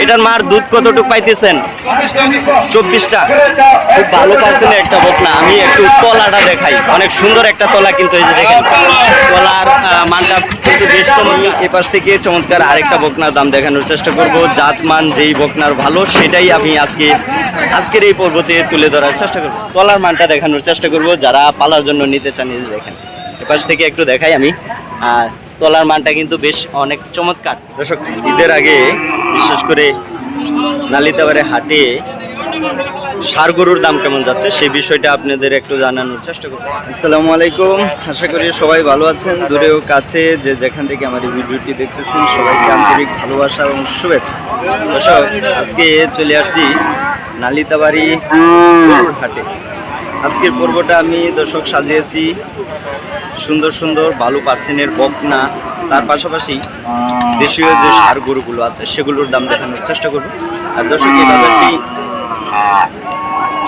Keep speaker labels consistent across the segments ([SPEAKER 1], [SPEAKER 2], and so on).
[SPEAKER 1] এটার মার দুধ কতটুকু পাইতেছেন? চব্বিশটা। খুব ভালো পাচ্ছেন একটা বকনা। আমি একটু তলাটা দেখাই। অনেক সুন্দর একটা তলা কিন্তু এই যে দেখেন। তলার মানটা কিন্তু বেশ চমৎকার। এ পাশ থেকে চমৎকার আরেকটা বকনার দাম দেখানোর চেষ্টা করব। জাত মান যেই বকনার ভালো, সেটাই আমি আজকে, আজকের এই পর্বতে তুলে ধরার চেষ্টা করব। তলার মানটা দেখানোর চেষ্টা করব। যারা পালার জন্য নিতে চান, এই দেখেন। এপাশ থেকে একটু দেখাই আমি। আর তলার মানটা কিন্তু বেশ অনেক চমৎকার। দর্শক ঈদের আগে বিশেষ করে নালিতাবারে হাটে সার গরুর দাম কেমন যাচ্ছে সেই বিষয়টা আপনাদের একটু জানানোর চেষ্টা করব। আসসালামু আলাইকুম আশা করি সবাই ভালো আছেন। দূরেও কাছে যে যেখান থেকে আমার এই ভিডিওটি দেখতেছেন সবাইকে আন্তরিক ভালোবাসা এবং শুভেচ্ছা। দর্শক আজকে চলে আসছি নালিতাবাড়ি হাটে। আজকের পর্বটা আমি দর্শক সাজিয়েছি সুন্দর সুন্দর বালু পার্সেন্টের বকনা, তার পাশাপাশি দেশীয় যে সার গরুগুলো আছে, সেগুলোর দাম দেখানোর চেষ্টা করব। আর দর্শক, এই বাজারটি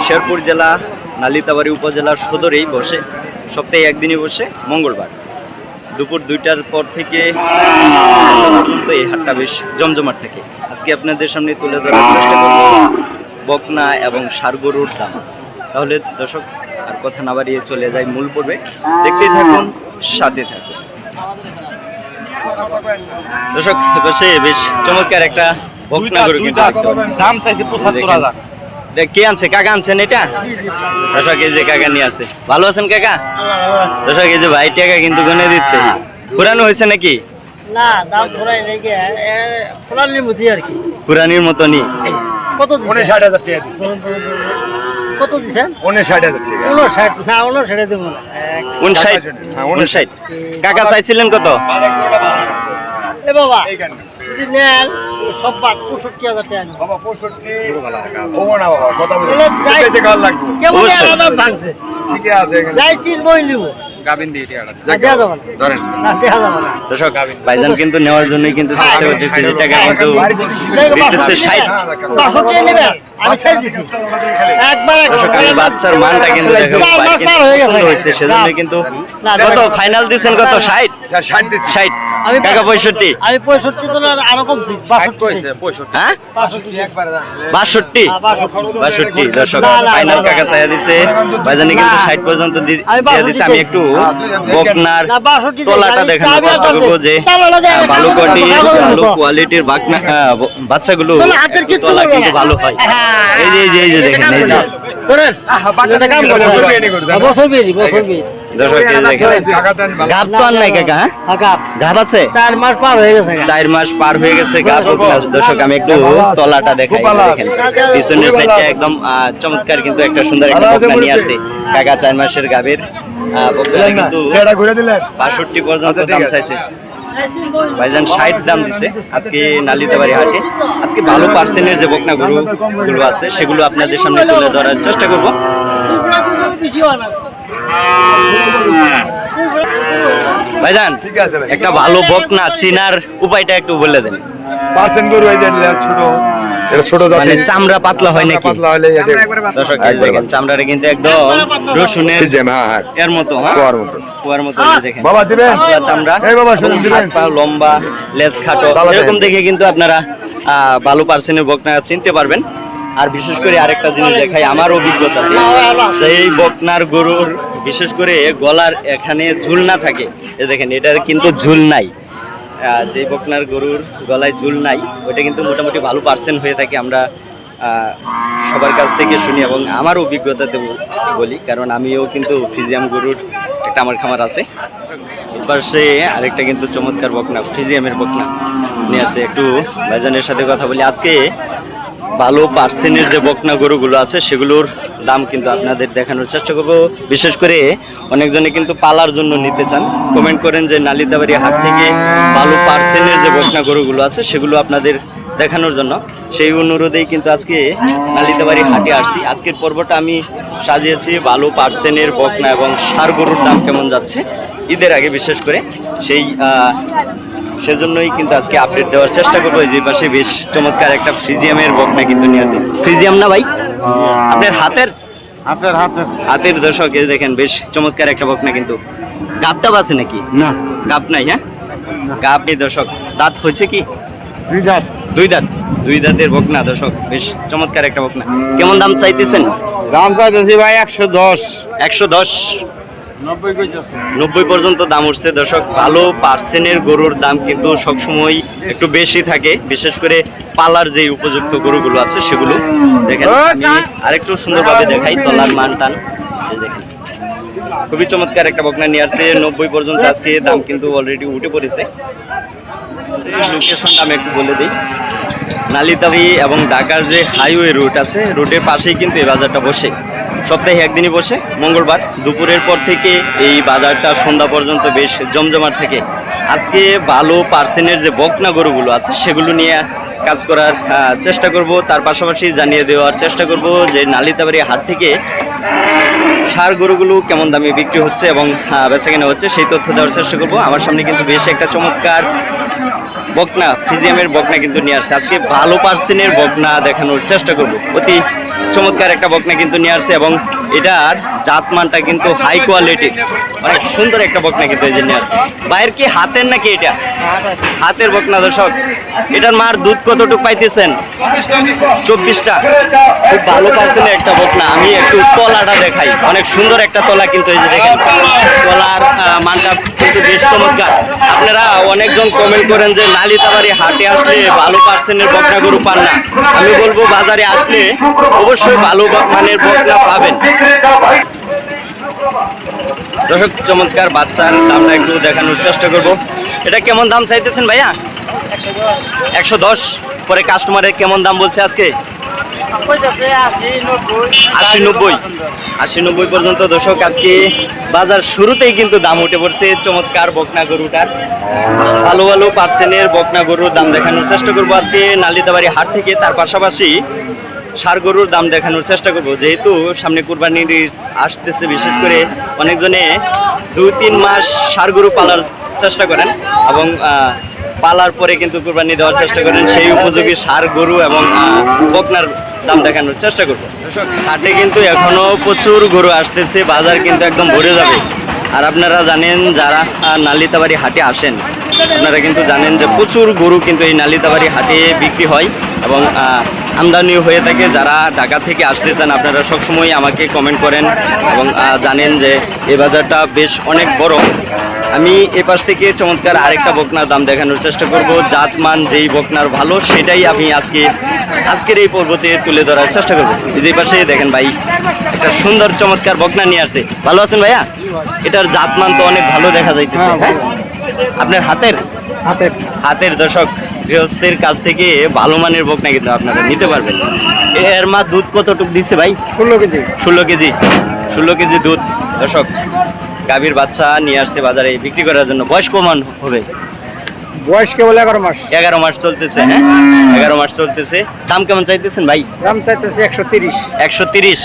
[SPEAKER 1] শেরপুর জেলা, নালিতাবাড়ি উপজেলার সদরেই বসে। সপ্তাহে একদিনই বসে, মঙ্গলবার। দুপুর দুইটার পর থেকে পর্যন্ত এই হাটটা বেশ জমজমাট থাকে। আজকে আপনাদের সামনে তুলে ধরার চেষ্টা করব বকনা এবং সার গরুর দাম। তাহলে দর্শক আর কথা না বাড়িয়ে চলে যায় মূল পর্বে। দেখতেই থাকুন সাথে থাকুন। দর্শক বসে বেশ চমৎকার একটা বকনা গরু কিন্তু
[SPEAKER 2] দাম চাইছে পঁচাত্তর হাজার।
[SPEAKER 1] কে আনছে? কাকা আনছেন এটা? দর্শক এই যে কাকা নিয়ে আসছে। ভালো আছেন কাকা? দর্শক এই যে ভাই টাকা কিন্তু গনে দিচ্ছে। পুরানো হয়েছে নাকি?
[SPEAKER 3] না দাম মধ্যে আর কি।
[SPEAKER 1] পুরানির মতনই।
[SPEAKER 3] কত
[SPEAKER 2] ষাট হাজার টাকা দিচ্ছে।
[SPEAKER 3] কত দিচ্ছেন
[SPEAKER 2] উনিশ হাজার টাকা
[SPEAKER 3] উনষাট না উনষাট দেবো না এক-
[SPEAKER 1] উনষাট
[SPEAKER 2] হ্যাঁ,
[SPEAKER 1] উনষাট কাকা চাইছিলেন কত
[SPEAKER 3] এ বাবা যদি নেন সব বাদ পঁয়ষট্টি হাজার টাকা
[SPEAKER 2] বাবা পঁয়ষট্টি ওগো না বাবা কথা লাগবে
[SPEAKER 3] কেমন আলাদা ভাঙছে
[SPEAKER 2] ঠিকই আছে এখানে
[SPEAKER 3] যাই চিনবই নিব
[SPEAKER 1] ভাইজান কিন্তু নেওয়ার জন্যই কিন্তু চেষ্টা করতেছে কিন্তু
[SPEAKER 3] আমি ছেড়ে দিছি একবার
[SPEAKER 1] দর্শক বাচ্চার মানটা কিন্তু দেখো
[SPEAKER 3] চার মাস
[SPEAKER 1] কিন্তু
[SPEAKER 3] পার হয়ে গেছে।
[SPEAKER 1] পছন্দ হয়েছে সেজন্য কিন্তু কত ফাইনাল দিচ্ছেন কত ষাট
[SPEAKER 2] ষাট দিচ্ছি
[SPEAKER 1] ষাট
[SPEAKER 3] আমি
[SPEAKER 1] কাকা পঁয়ষট্টি
[SPEAKER 3] আমি পঁয়ষট্টি তো আরও কমছি বাষট্টি
[SPEAKER 2] পঁয়ষট্টি
[SPEAKER 1] হ্যাঁ
[SPEAKER 3] বাষট্টি
[SPEAKER 1] বাষট্টি
[SPEAKER 3] হ্যাঁ, বাষট্টি।
[SPEAKER 1] বাষট্টি দর্শক
[SPEAKER 3] না, না,
[SPEAKER 1] ফাইনাল কাকা চাইয়া দিছে ভাইজানি কিন্তু ষাট পর্যন্ত দিয়ে দিছে আমি একটু। বকনার তলাটা দেখানোর চেষ্টা করব যে ভালো কোয়ালিটির বাচ্চাগুলো তলা কিন্তু ভালো হয়
[SPEAKER 3] হ্যাঁ।
[SPEAKER 1] এই যে এই যে দেখেন এই যে।
[SPEAKER 3] করেন। এটা কাম করেন।
[SPEAKER 2] বছর? বিয়ে করুন,
[SPEAKER 3] বছর বিয়ে, বছর বিয়ে।
[SPEAKER 1] দর্শক এই যে দেখেন। গাব তো আর নাই কাকা
[SPEAKER 3] গাব।
[SPEAKER 1] গাব আছে?
[SPEAKER 3] চার মাস পার হয়ে গেছে গা।
[SPEAKER 1] চার মাস পার হয়ে গেছে গা দর্শক আমি একটু তলাটা দেখাই দেখেন। পিছনের সাইডটা একদম চমৎকার কিন্তু একটা সুন্দর একটা বকনা নিয়ে। আসছে কাকা চার মাসের গাবের বকনা কিন্তু
[SPEAKER 2] এটা ঘুরে দিলেন?
[SPEAKER 1] বাষট্টি পর্যন্ত
[SPEAKER 2] আচ্ছা,
[SPEAKER 1] দাম চাইছে। ভাইজান ষাট দাম দিছে। আজকে নালিতাবাড়ি হাটে। আজকে ভালো পার্সেন্টের যে বকনা গরু গুলো আছে সেগুলো আপনাদের সামনে তুলে ধরার চেষ্টা করব। ভাইজান
[SPEAKER 2] ঠিক আছে
[SPEAKER 1] একটা ভালো বকনা চিনার উপায়টা একটু বলে দেন।
[SPEAKER 2] পার্সেন্ট গরু ছোট। এটা ছোট
[SPEAKER 1] মানে চামড়া পাতলা হয় নাকি?
[SPEAKER 2] পাতলা হলে
[SPEAKER 1] দর্শক দেখেন চামড়াটা কিন্তু একদম রসুনের
[SPEAKER 2] হ্যাঁ হ্যাঁ।
[SPEAKER 1] এর মতো হ্যাঁ?
[SPEAKER 2] কুয়ার মতো।
[SPEAKER 1] কুয়ার মতো দেখেন।
[SPEAKER 2] বাবা দিবেন?
[SPEAKER 1] চামড়া
[SPEAKER 2] এই বাবা, শুনুন, দিবেন।
[SPEAKER 1] পা লম্বা লেজ খাটো এরকম দেখে কিন্তু আপনারা আহ, ভালো পার্সেন্টের বকনা চিনতে পারবেন। আর বিশেষ করে আরেকটা জিনিস দেখাই আমার অভিজ্ঞতা। সেই বকনার গরুর বিশেষ করে গলার এখানে ঝুল না থাকে দেখেন এটার কিন্তু ঝুল নাই। যে বকনার গরুর গলায় জুল নাই ওটা কিন্তু মোটামুটি ভালো পার্সেন্ট হয়ে থাকে আমরা সবার কাছ থেকে শুনি এবং আমার অভিজ্ঞতাতে বল- কারণ আমিও কিন্তু ফিজিয়াম গরুর একটা আমার খামার আছে। পাশে আরেকটা কিন্তু চমৎকার বকনা, ফিজিয়ামের বকনা নিয়ে আসছে একটু ভাইজানের সাথে কথা বলি। আজকে ভালো পার্সেনের যে বকনা গরুগুলো আছে, সেগুলোর দাম কিন্তু আপনাদের দেখানোর চেষ্টা করব। বিশেষ করে অনেকজনে কিন্তু পালার জন্য নিতে চান। কমেন্ট করেন যে নালিতাবাড়ি হাট থেকে ভালো পার্সেনের যে বকনা গরুগুলো আছে, সেগুলো আপনাদের দেখানোর জন্য। সেই অনুরোধেই কিন্তু আজকে নালিতাবাড়ি হাটে আসছি। আজকের পর্বটা আমি সাজিয়েছি, ভালো পার্সেন্টের বকনা এবং সার গরুর দাম কেমন যাচ্ছে, ঈদের আগে বিশেষ করে। সেই সেজন্যই কিন্তু আজকে আপডেট দেওয়ার চেষ্টা করব। এই যে পাশে বেশ চমৎকার একটা ফ্রিজিয়ামের বকনা কিন্তু নিয়ে আসে। ফ্রিজিয়াম না ভাই? আপনার হাতের?
[SPEAKER 2] হাতের হাতের।
[SPEAKER 1] হাতের দর্শক দেখেন বেশ চমৎকার একটা বকনা কিন্তু। গাবটাপ আছে নাকি?
[SPEAKER 2] না।
[SPEAKER 1] গাপ নাই হ্যাঁ? গাব নেই দর্শক। দাঁত হয়েছে কি?
[SPEAKER 2] দুই দাঁত।
[SPEAKER 1] দুই দাঁত। দুই দাঁতের বকনা দর্শক বেশ চমৎকার একটা বকনা কেমন দাম চাইতেছেন?
[SPEAKER 2] দাম চাইতেছি ভাই একশো দশ।
[SPEAKER 1] একশো দশ।
[SPEAKER 2] নব্বই
[SPEAKER 1] পর্যন্ত দাম উঠছে। দর্শক ভালো পার্সেন্টের গরুর দাম কিন্তু সবসময় একটু বেশি থাকে। বিশেষ করে পালার যে উপযুক্ত গরুগুলো আছে সেগুলো দেখেন আমি আরেকটু সুন্দরভাবে দেখাই তলার মান টান দেখেন। খুবই চমৎকার একটা বকনা নিয়ে আসছে। নব্বই পর্যন্ত আজকে দাম কিন্তু অলরেডি উঠে পড়েছে। লোকেশনটা আমি একটু বলে দিই। নালিতাবি এবং ঢাকার যে হাইওয়ে রুট আছে রুটের পাশেই কিন্তু এই বাজারটা বসে। সপ্তাহে একদিনই বসে, মঙ্গলবার। দুপুরের পর থেকে এই বাজারটা সন্ধ্যা পর্যন্ত বেশ জমজমাট থাকে। আজকে ভালো পার্সেনের যে বকনা গরুগুলো আছে, সেগুলো নিয়ে কাজ করার চেষ্টা করব। তার পাশাপাশি জানিয়ে দেওয়ার চেষ্টা করব যে নালিতাবাড়ি হাট থেকে সার গরুগুলো কেমন দামে বিক্রি হচ্ছে এবং বেচা কেনা হচ্ছে, সেই তথ্য দেওয়ার চেষ্টা করব। আমার সামনে কিন্তু বেশ একটা চমৎকার বকনা ফিজিয়ামের বকনা কিন্তু নিয়ে আসছে। আজকে ভালো পার্সেন্টের বকনা দেখানোর চেষ্টা করব। অতি চমৎকার একটা বকনা কিন্তু নিয়ে আসছে এবং এটার জাতমানটা কিন্তু হাই কোয়ালিটি অনেক সুন্দর একটা বকনা কিন্তু এই যে নিয়ে আসছে। বাইরের কি হাতের নাকি এটা? হাতের বকনা, দর্শক। এটার মার দুধ কতটুকু পাইতেছেন? চব্বিশটা। খুব ভালো পার্সেন্টের একটা বকনা। আমি একটু তলাটা দেখাই। অনেক সুন্দর একটা তলা কিন্তু এই যে দেখেন। কিন্তু বেশ চমৎকার। আপনারা অনেকজন কমেন্ট করেন যে নালিতাবাড়ি হাটে আসলে ভালো পার্সেন্টের বকনা গরু পান না। আমি বলব বাজারে আসলে অবশ্যই ভালো মানের বকনা পাবেন। দর্শক, চমৎকার বাচ্চার দামটা একটু দেখানোর চেষ্টা করব। এটা কেমন দাম চাইতেছেন ভাইয়া?
[SPEAKER 3] একশো দশ।
[SPEAKER 1] পরে কাস্টমারের কেমন দাম বলছে আজকে?
[SPEAKER 3] আশি, নব্বই।
[SPEAKER 1] নব্বই। পর্যন্ত দর্শক, আজকে বাজার শুরুতেই কিন্তু দাম উঠে পড়ছে। চমৎকার বকনা গরুটার। ভালো ভালো পার্সেন্টের বকনা গরুর দাম দেখানোর চেষ্টা করব আজকে। নালিতাবাড়ি হাট থেকে তার পাশাপাশি সার গরুর দাম দেখানোর চেষ্টা করব। যেহেতু সামনে কুরবানির আসতেছে, বিশেষ করে অনেকজনে দুই, তিন মাস সার গরু পালার চেষ্টা করেন এবং পালার পরে কিন্তু কুরবানি দেওয়ার চেষ্টা করেন। সেই উপযোগী সার গরু এবং বকনার দাম দেখানোর চেষ্টা করব। হাটে কিন্তু এখনও প্রচুর গরু আসতেছে বাজার কিন্তু একদম ভরে যাবে। আর আপনারা জানেন যারা নালিতাবাড়ি হাটে আসেন আপনারা কিন্তু জানেন যে প্রচুর গরু কিন্তু এই নালিতাবাড়ি হাটে বিক্রি হয়। এবং আমদানিও হয়ে থাকে যারা ঢাকা থেকে আসতে চান আপনারা সবসময় আমাকে কমেন্ট করেন এবং জানেন যে এই বাজারটা বেশ অনেক বড়। আমি এ পাশ থেকে চমৎকার আরেকটা বকনার দাম দেখানোর চেষ্টা করব। জাতমান যেই বকনার ভালো সেটাই আমি আজকে আজকের এই পর্বতে তুলে ধরার চেষ্টা করব। যে পাশে দেখেন ভাই একটা সুন্দর চমৎকার বকনা নিয়ে আসে। ভালো আছেন ভাইয়া? এটার জাতমান তো অনেক ভালো দেখা যাইতেছে হ্যাঁ? আপনার হাতের?
[SPEAKER 2] হাতের।
[SPEAKER 1] হাতের দশক গৃহস্থের কাছ থেকে ভালো মানের বকনা কিন্তু আপনারা নিতে পারবেন? এর মা দুধ কতটুকু দিচ্ছে ভাই?
[SPEAKER 2] ষোলো কেজি।
[SPEAKER 1] ষোলো কেজি। ষোলো কেজি দুধ। দর্শক গাভীর বাচ্চা নিয়ে আসছে বাজারে বিক্রি করার জন্য। বয়স কমান হবে?
[SPEAKER 2] বয়স কেবল এগারো মাস।
[SPEAKER 1] এগারো মাস চলতেছে হ্যাঁ? এগারো মাস চলতেছে। দাম কেমন চাইতেছেন ভাই?
[SPEAKER 2] দাম চাইতেছি একশো তিরিশ।
[SPEAKER 1] একশো তিরিশ।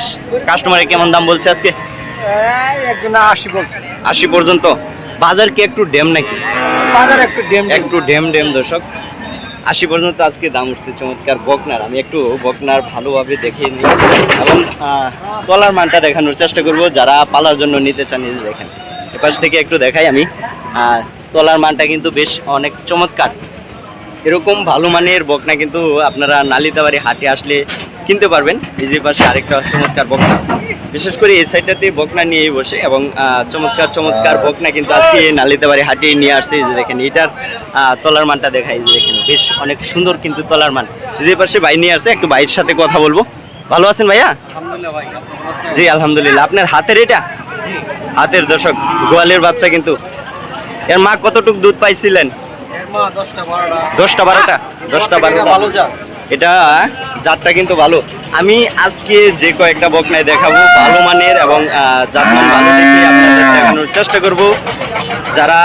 [SPEAKER 1] কাস্টমারে কেমন দাম বলছে আজকে?
[SPEAKER 2] একজন আশি বলছে।
[SPEAKER 1] আশি পর্যন্ত। বাজার কি একটু ড্যাম নাকি?
[SPEAKER 2] বাজার একটু ডেম
[SPEAKER 1] একটু ড্যাম ড্যাম দর্শক। আশি পর্যন্ত আজকে দাম উঠছে, চমৎকার বকনার। আমি একটু বকনার ভালোভাবে দেখে নিই। এবং তলার মানটা দেখানোর চেষ্টা করব, যারা পালার জন্য নিতে চান নিজে দেখেন। এপাশ থেকে একটু দেখাই আমি। আর তলার মানটা কিন্তু বেশ অনেক চমৎকার। এরকম ভালো মানের বকনা কিন্তু আপনারা নালিতাবাড়ি হাটে আসলে কিনতে পারবেন। এই যে পাশে আরেকটা চমৎকার বকনা। বিশেষ করে এই সাইডটাতে বকনা নিয়েই বসে এবং চমৎকার চমৎকার বকনা কিন্তু আজকে নালিতে বাড়ি হাটে নিয়ে আসছে। এই যে দেখেন এটার তলার মানটা দেখাই। এই যে দেখেন বেশ অনেক সুন্দর কিন্তু তলার মান। যে পাশে ভাই নিয়ে আসছে একটু ভাইয়ের সাথে কথা বলব। ভালো আছেন ভাইয়া? জি আলহামদুলিল্লাহ। আপনার হাতের এটা? হাতের দর্শক গোয়ালের বাচ্চা কিন্তু। এর মা কতটুক দুধ পাইছিলেন?
[SPEAKER 3] দশটা বারোটা।
[SPEAKER 1] দশটা বারোটা?
[SPEAKER 3] জাত।
[SPEAKER 1] এটা জাতটা কিন্তু ভালো। আমি আজকে যে কয়েকটা বকনায় দেখাবো, ভালো মানের এবং জাতমান ভালো দেখে আপনাদের দেখানোর চেষ্টা করব। যারা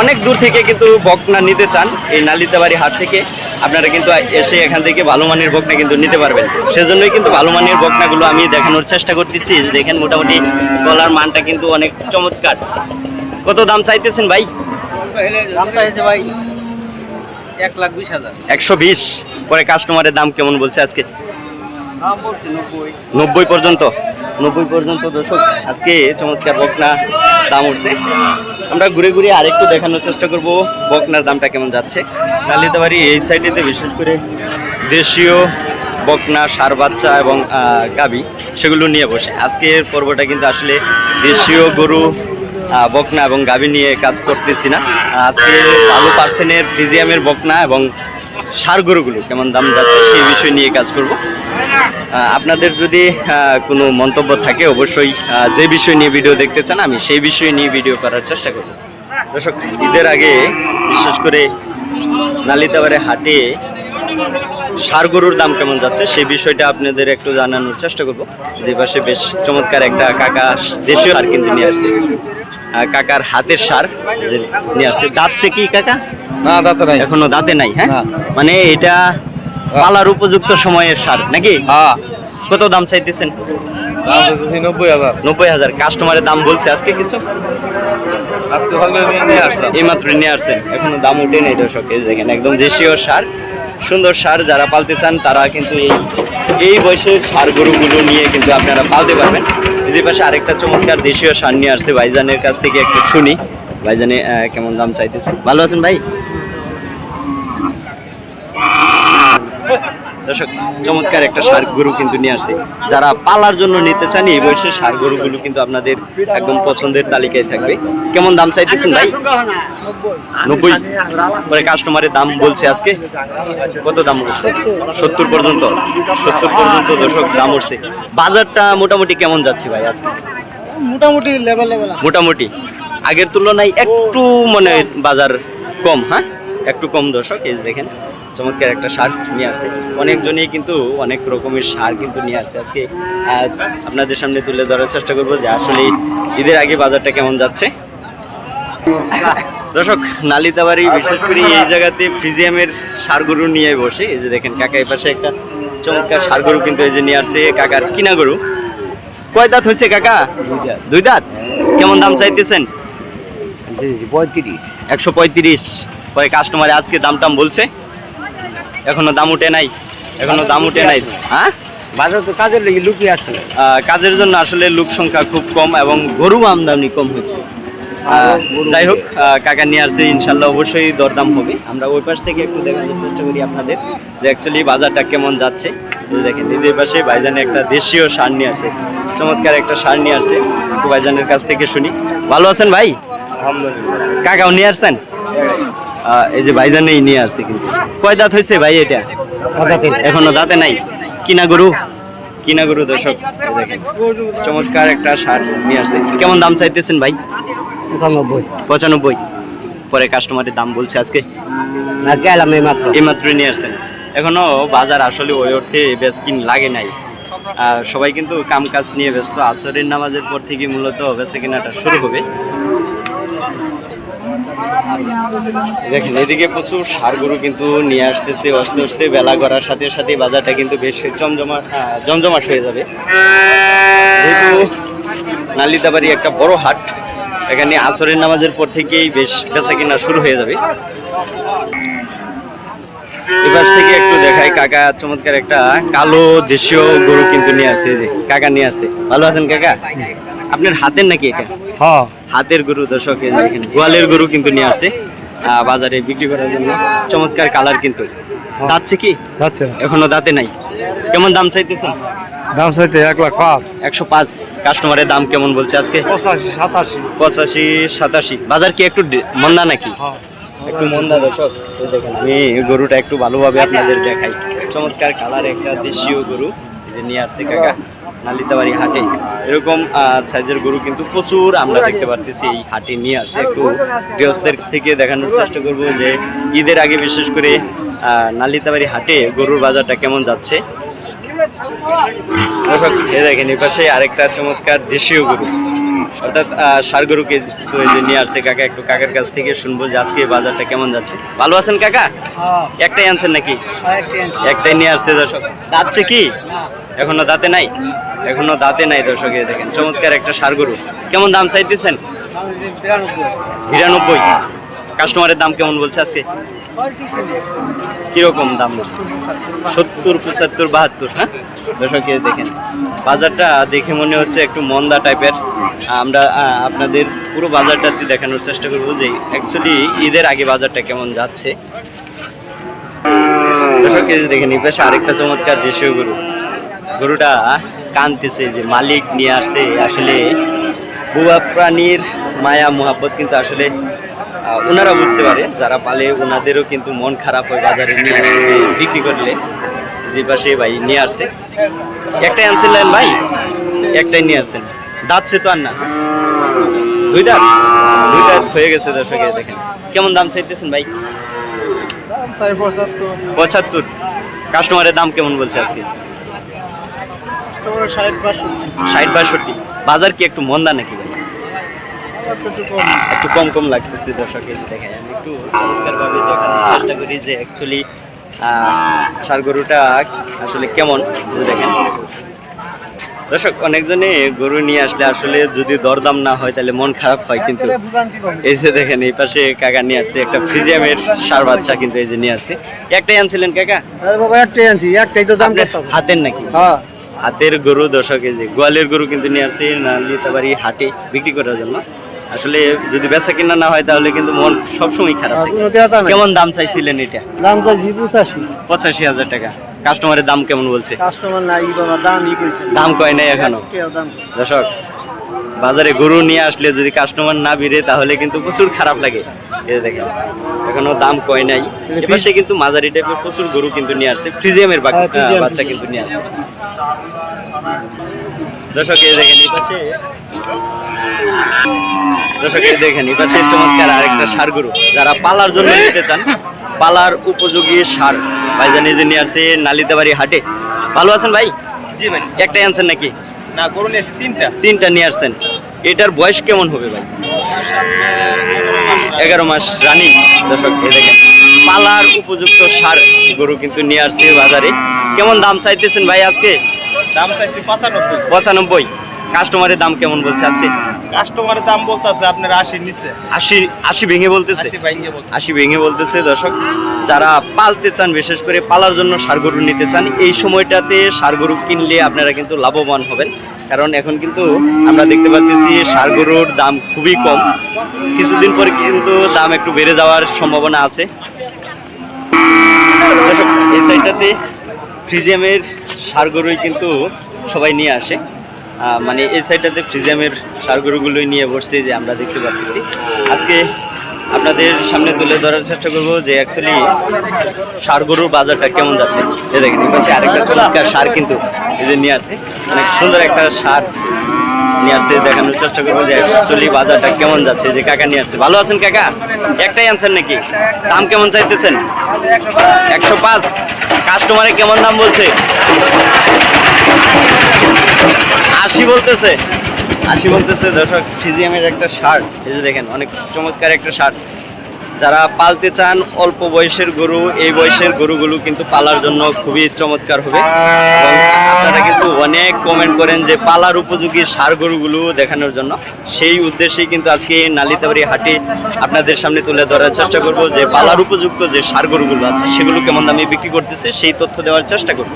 [SPEAKER 1] অনেক দূর থেকে কিন্তু বকনা নিতে চান, এই নালিতাবাড়ি হাট থেকে, আপনারা কিন্তু এসে এখান থেকে ভালো মানের বকনা কিন্তু নিতে পারবেন। সেজন্যই কিন্তু ভালো মানের বকনাগুলো আমি দেখানোর চেষ্টা করতেছি। যে দেখেন, মোটামুটি গলার মানটা কিন্তু অনেক চমৎকার। কত দাম চাইতেছেন ভাই?
[SPEAKER 3] দামটা হয়েছে ভাই এক লাখ বিশ হাজার।
[SPEAKER 1] একশো বিশ। পরে কাস্টমারের দাম কেমন বলছে আজকে?
[SPEAKER 3] দাম বলছে নব্বই।
[SPEAKER 1] নব্বই পর্যন্ত। নব্বই পর্যন্ত দর্শক আজকে চমৎকার বকনা দাম উঠছে। আমরা ঘুরে ঘুরে আরেকটু দেখানোর চেষ্টা করব বকনার দামটা কেমন যাচ্ছে। নালিতাবাড়ি এই সাইডেতে বিশেষ করে দেশীয় বকনা সার বাচ্চা এবং গাবি সেগুলো নিয়ে বসে। আজকের পর্বটা কিন্তু আসলে দেশীয় গরু বকনা এবং গাবি নিয়ে কাজ করতেছি না। আজকে আলু পার্সেনের ফ্রিজিয়ামের বকনা এবং সার গরুগুলো কেমন দাম যাচ্ছে সেই বিষয় নিয়ে কাজ করব। আপনাদের যদি কোনো মন্তব্য থাকে অবশ্যই যে বিষয় নিয়ে ভিডিও দেখতে চান আমি সেই বিষয় নিয়ে ভিডিও করার চেষ্টা করব। দর্শক, ঈদের আগে বিশেষ করে নালিতাবারে হাটে সার গরুর দাম কেমন যাচ্ছে সেই বিষয়টা আপনাদের একটু জানানোর চেষ্টা করব। যে পাশে বেশ চমৎকার একটা কাকা দেশীয় আর কিন্তু নিয়ে আসছে। কাকার হাতের সার নিয়ে আসছে। দাঁতছে কি কাকা?
[SPEAKER 2] না দাদা নাই।
[SPEAKER 1] এখনও দাঁতে নাই হ্যাঁ? মানে এটা পালার উপযুক্ত সময়ের সার নাকি?
[SPEAKER 2] হ্যাঁ।
[SPEAKER 1] কত দাম চাইতেছেন?
[SPEAKER 2] নব্বই হাজার।
[SPEAKER 1] কাস্টমারের দাম বলছে আজকে কিছু?
[SPEAKER 2] আজকে ভালো নিয়ে
[SPEAKER 1] আসছেন। এখনও দাম উঠে নেই দর্শক এই দেখেন একদম দেশীয় সার সুন্দর সার যারা পালতে চান তারা কিন্তু এই এই বয়সের সার গরুগুলো নিয়ে কিন্তু আপনারা পালতে পারবেন। যে পাশে আরেকটা চমৎকার দেশীয় সার নিয়ে আসছে ভাইজানের কাছ থেকে একটু শুনি। ভাইজানে কেমন দাম চাইতেছে? ভালো আছেন ভাই? দর্শক চমৎকার একটা সার গরু কিন্তু নিয়ে আসছে। যারা পালার জন্য নিতে চান এই বয়সে সার গরুগুলো কিন্তু আপনাদের একদম পছন্দের তালিকায় থাকবে। কেমন দাম চাইতেছেন ভাই? নব্বই। পরে কাস্টমারের দাম বলছে আজকে। কত দাম উঠছে? সত্তর পর্যন্ত। সত্তর পর্যন্ত দর্শক দাম উঠছে। বাজারটা মোটামুটি কেমন যাচ্ছে ভাই আজকে?
[SPEAKER 3] মোটামুটি লেভেল লেভেল
[SPEAKER 1] মোটামুটি। আগের তুলনায় একটু মানে বাজার কম হ্যাঁ? একটু কম দর্শক এই দেখেন। চমৎকার একটা সার নিয়ে আসছে। অনেকজনই কিন্তু অনেক রকমের সার কিন্তু নিয়ে আসছে। আজকে আপনাদের সামনে তুলে ধরার চেষ্টা করব যে আসলে ঈদের আগে বাজারটা কেমন যাচ্ছে। দর্শক নালিতাবাড়ি বিশেষ করে এই জায়গাতে ফ্রিজিয়ামের সার গরু নিয়ে বসে। এই যে দেখেন কাকা এই পাশে একটা চমৎকার সার গরু কিন্তু এই যে নিয়ে আসছে কাকার কিনা গরু। কয় দাঁত হয়েছে কাকা? দুই দাঁত। কেমন দাম চাইতেছেন?
[SPEAKER 2] পঁয়ত্রিশ।
[SPEAKER 1] একশো পঁয়ত্রিশ। পরে কাস্টমারে আজকে দাম টাম বলছে। এখনও দাম উঠে নাই এখনও দাম উঠে নাই। হ্যাঁ?
[SPEAKER 2] বাজার তো কাজের লেগে লুকিয়ে আসছে
[SPEAKER 1] কাজের জন্য আসলে লোক সংখ্যা খুব কম এবং গরু আমদানি কম হয়েছে যাই হোক কাকা নিয়ে আসছে ইনশাল্লাহ অবশ্যই দরদাম হবে। আমরা ওই পাশ থেকে একটু দেখানোর চেষ্টা করি আপনাদের যে অ্যাকচুয়ালি বাজারটা কেমন যাচ্ছে। দেখেন নিজের পাশে ভাইজানে একটা দেশীয় সার নিয়ে আসে চমৎকার একটা সার নিয়ে আসছে। ভাইজানের কাছ থেকে শুনি। ভালো আছেন ভাই?
[SPEAKER 2] আলহামদুলিল্লাহ।
[SPEAKER 1] কাকাও নিয়ে আসছেন? এই যে ভাইজানেই নিয়ে আসছে কিন্তু। কয় দাঁত হয়েছে ভাই এটা? এখনও দাঁতে নাই? কিনা গরু? কিনা গরু দর্শক? দেখেন চমৎকার একটা সার নিয়ে আসছে। কেমন দাম চাইতেছেন ভাই?
[SPEAKER 2] পঁচানব্বই।
[SPEAKER 1] পঁচানব্বই? পরে কাস্টমারের দাম বলছে আজকে।
[SPEAKER 2] না গেলাম এই মাত্র
[SPEAKER 1] নিয়ে আসছেন। এখনও বাজার আসলে ওই অর্থে বেচকিন লাগে নাই। সবাই কিন্তু কাম কাজ নিয়ে ব্যস্ত। আসরের নামাজের পর থেকে মূলত বেচা কেনাটা শুরু হবে। দেখেন, এদিকে প্রচুর সার গরু কিন্তু নিয়ে আসতেছে আস্তে আস্তে বেলা করার সাথে সাথে বাজারটা কিন্তু বেশ জমজমাট জমজমাট হয়ে যাবে। যেহেতু নালিতাবাড়ি একটা বড় হাট, এখানে আসরের নামাজের পর থেকেই বেশ বেচা কেনা শুরু হয়ে যাবে। এবার থেকে একটু দেখাই, কাকা চমৎকার একটা কালো দেশীয় গরু কিন্তু নিয়ে আসছে যে কাকা নিয়ে আসছে। ভালো আছেন কাকা? আপনার হাতের নাকি এটা?
[SPEAKER 2] হ্যাঁ।
[SPEAKER 1] হাতের গরু দর্শক দেখেন গোয়ালের গরু কিন্তু নিয়ে আসছে আহ, বাজারে বিক্রি করার জন্য। চমৎকার কালার কিন্তু। দাঁতছে কি?
[SPEAKER 2] যাচ্ছে
[SPEAKER 1] এখনও দাঁতে নাই। কেমন দাম চাইতেছেন?
[SPEAKER 2] দাম চাইতে এক লাখ পাঁচ।
[SPEAKER 1] একশো পাঁচ। কাস্টমারের দাম কেমন বলছে আজকে?
[SPEAKER 2] পঁচাশি সাতাশি।
[SPEAKER 1] পঁচাশি সাতাশি। বাজার কি একটু মন্দা নাকি? একটু মন্দা দর্শক। দেখেন আমি গরুটা একটু ভালোভাবে আপনাদের দেখাই। চমৎকার কালার একটা দেশীয় গরু। যে নিয়ে আসছে কাকা। নালিতাবাড়ি হাটে। এরকম সাইজের গরু কিন্তু প্রচুর আমরা দেখতে পারতেছি এই হাটে নিয়ে আসে। একটু গৃহস্থের থেকে দেখানোর চেষ্টা করব যে ঈদের আগে বিশেষ করে নালিতাবাড়ি হাটে গরুর বাজারটা কেমন যাচ্ছে। এ দেখেন এই পাশে আরেকটা চমৎকার দেশীয় গরু। অর্থাৎ গরুকে যে নিয়ে আসছে কাকা একটু কাকার কাছ থেকে শুনব যে আজকে বাজারটা কেমন যাচ্ছে। ভালো আছেন কাকা? একটাই আনছেন নাকি? একটাই নিয়ে আসছে দর্শক। দাঁতছে কি? এখনও দাঁতে নাই? এখনও দাঁতে নাই দর্শক দেখেন। চমৎকার একটা সার গরু। কেমন দাম চাইতেছেন? বিরানব্বই। কাস্টমারের দাম কেমন বলছে আজকে? কীরকম দাম? সত্তর, পঁচাত্তর, বাহাত্তর হ্যাঁ? দর্শক দেখেন, বাজারটা দেখে মনে হচ্ছে একটু মন্দা টাইপের। আমরা আপনাদের পুরো বাজারটাতে দেখানোর চেষ্টা করব যে অ্যাকচুয়ালি ঈদের আগে বাজারটা কেমন যাচ্ছে। দর্শক দেখেন, এই পাশে আরেকটা চমৎকার দেশীয় গরু। গরুটা কানতেছে যে মালিক নিয়ে আসছে। আসলে বুয়া প্রাণীর মায়া, মোহাব্বত কিন্তু আসলে ওনারা বুঝতে পারে যারা পালে ওনাদেরও কিন্তু মন খারাপ হয় বাজারে নিয়ে বিক্রি করলে। যে পাশে ভাই নিয়ে আসছে। একটাই আনছিলেন ভাই? একটাই নিয়ে আসছেন। দাঁতছে তো আর না। দুই দাঁত? দুই দাঁত হয়ে গেছে দর্শকে দেখেন। কেমন দাম চাইতেছেন ভাই? পঁচাত্তর। কাস্টমারের দাম কেমন বলছে আজকে?
[SPEAKER 3] ষাট
[SPEAKER 1] বাষট্টি। বাজার কি একটু মন্দা নাকি ভাই? একটু কম কম লাগতেছে দর্শক এই দেখেন আমি একটু চমৎকার ভাবে দেখানোর চেষ্টা করি যে অ্যাকচুয়ালি সার গরুটা আসলে কেমন দেখেন। দর্শক অনেকজনে গরু নিয়ে আসলে আসলে যদি দরদাম না হয় তাহলে মন খারাপ হয় কিন্তু এই যে দেখেন এই পাশে কাকা নিয়ে আসছে একটা ফ্রিজিয়ামের সার বাচ্চা কিন্তু এই যে নিয়ে আসছে। একটাই আনছিলেন কাকা?
[SPEAKER 2] বাবা একটাই আনছি একটাই তো দাম
[SPEAKER 1] হাতের নাকি?
[SPEAKER 2] হ্যাঁ।
[SPEAKER 1] হাতের গরু দশক এই যে গোয়ালের গরু কিন্তু নিয়ে আসছে নালিতাবাড়ি হাটে বিক্রি করার জন্য। আসলে যদি বেচা কিনা না হয় তাহলে কিন্তু মন সবসময় খারাপ থাকে। কেমন দাম চাইছিলেন এটা?
[SPEAKER 2] দাম চাইছি পঁচাশি।
[SPEAKER 1] পঁচাশি হাজার টাকা। কাস্টমারের দাম কেমন বলছে?
[SPEAKER 2] কাস্টমার নাই বাবা দাম ই কইছে।
[SPEAKER 1] দাম কয় নাই
[SPEAKER 2] এখনও?
[SPEAKER 1] দর্শক বাজারে গরু নিয়ে আসলে যদি কাস্টমার না ভিড়ে তাহলে কিন্তু প্রচুর খারাপ লাগে। দেখেন এখনও দাম কয় নাই। এবার সে কিন্তু মাঝারি টাইপের প্রচুর গরু কিন্তু নিয়ে আসছে। ফ্রিজিয়ামের
[SPEAKER 2] হ্যাঁ,
[SPEAKER 1] বাচ্চা কিন্তু নিয়ে আসছে। দর্শক এই দেখেন এই পাশে দর্শক এই দেখেন এই পাশে চমৎকার আরেকটা সার গরু যারা পালার জন্য নিতে চান পালার উপযোগী সার। ভাইজান এই যে নিয়ে আসছে নালিতাবাড়ি হাটে। ভালো আছেন ভাই?
[SPEAKER 3] জি ভাই।
[SPEAKER 1] একটাই আনছেন নাকি?
[SPEAKER 3] না গরু তিনটা।
[SPEAKER 1] তিনটা নিয়ে আসছেন। এটার বয়স কেমন হবে ভাই? এগারো মাস রানিং। দর্শক এই দেখেন পালার উপযুক্ত সার গরু কিন্তু নিয়ে আসছে বাজারে। কেমন দাম চাইতেছেন ভাই আজকে?
[SPEAKER 3] দাম চাইছি পঁচানব্বই।
[SPEAKER 1] পঁচানব্বই। কাস্টমারের দাম কেমন বলছে আজকে?
[SPEAKER 3] কাস্টমারের দাম বলতেছে আপনার আশি নিচে।
[SPEAKER 1] আশি আশি ভেঙে বলতেছে?
[SPEAKER 3] আশি
[SPEAKER 1] ভেঙে বলতেছে। দর্শক। যারা পালতে চান বিশেষ করে পালার জন্য সার গরু নিতে চান এই সময়টাতে সার গরু কিনলে আপনারা কিন্তু লাভবান হবেন। কারণ এখন কিন্তু আমরা দেখতে পাচ্ছি সার গরুর দাম খুবই কম। কিছুদিন পরে কিন্তু দাম একটু বেড়ে যাওয়ার সম্ভাবনা আছে। দর্শক এই সাইডটাতে ফ্রিজিয়ামের সার গরুই কিন্তু সবাই নিয়ে আসে। মানে এই সাইডটাতে ফ্রিজিয়ামের সার গরুগুলোই নিয়ে বসছে যে আমরা দেখতে পাচ্ছি আজকে আপনাদের সামনে তুলে ধরার চেষ্টা করব যে অ্যাকচুয়ালি সার গরুর বাজারটা কেমন যাচ্ছে। এ দেখেন আরেকটা চমৎকার সার কিন্তু এই যে নিয়ে আসে। অনেক সুন্দর একটা সার নিয়ে আসছে, দেখানোর চেষ্টা করব যে অ্যাকচুয়ালি বাজারটা কেমন যাচ্ছে, যে কাকা নিয়ে আসছে। ভালো আছেন কাকা? একটাই আনছেন নাকি? দাম কেমন চাইতেছেন? একশো পাঁচ। কাস্টমারে কেমন দাম বলছে? আশি বলতেছে। আশি বলতেছে, দর্শক, ফিজিয়ামের একটা শার্ট এই যে দেখেন, অনেক চমৎকার একটা শার্ট যারা পালতে চান, অল্প বয়সের গরু, এই বয়সের গরুগুলো কিন্তু পালার জন্য খুবই চমৎকার হবে। আপনারা কিন্তু অনেক কমেন্ট করেন যে পালার উপযোগী সার গরুগুলো দেখানোর জন্য। সেই উদ্দেশ্যেই কিন্তু আজকে নালিতাবাড়ি হাটে আপনাদের সামনে তুলে ধরার চেষ্টা করব যে পালার উপযুক্ত যে সার গরুগুলো আছে, সেগুলো কেমন দামে বিক্রি করতেছে, সেই তথ্য দেওয়ার চেষ্টা করব।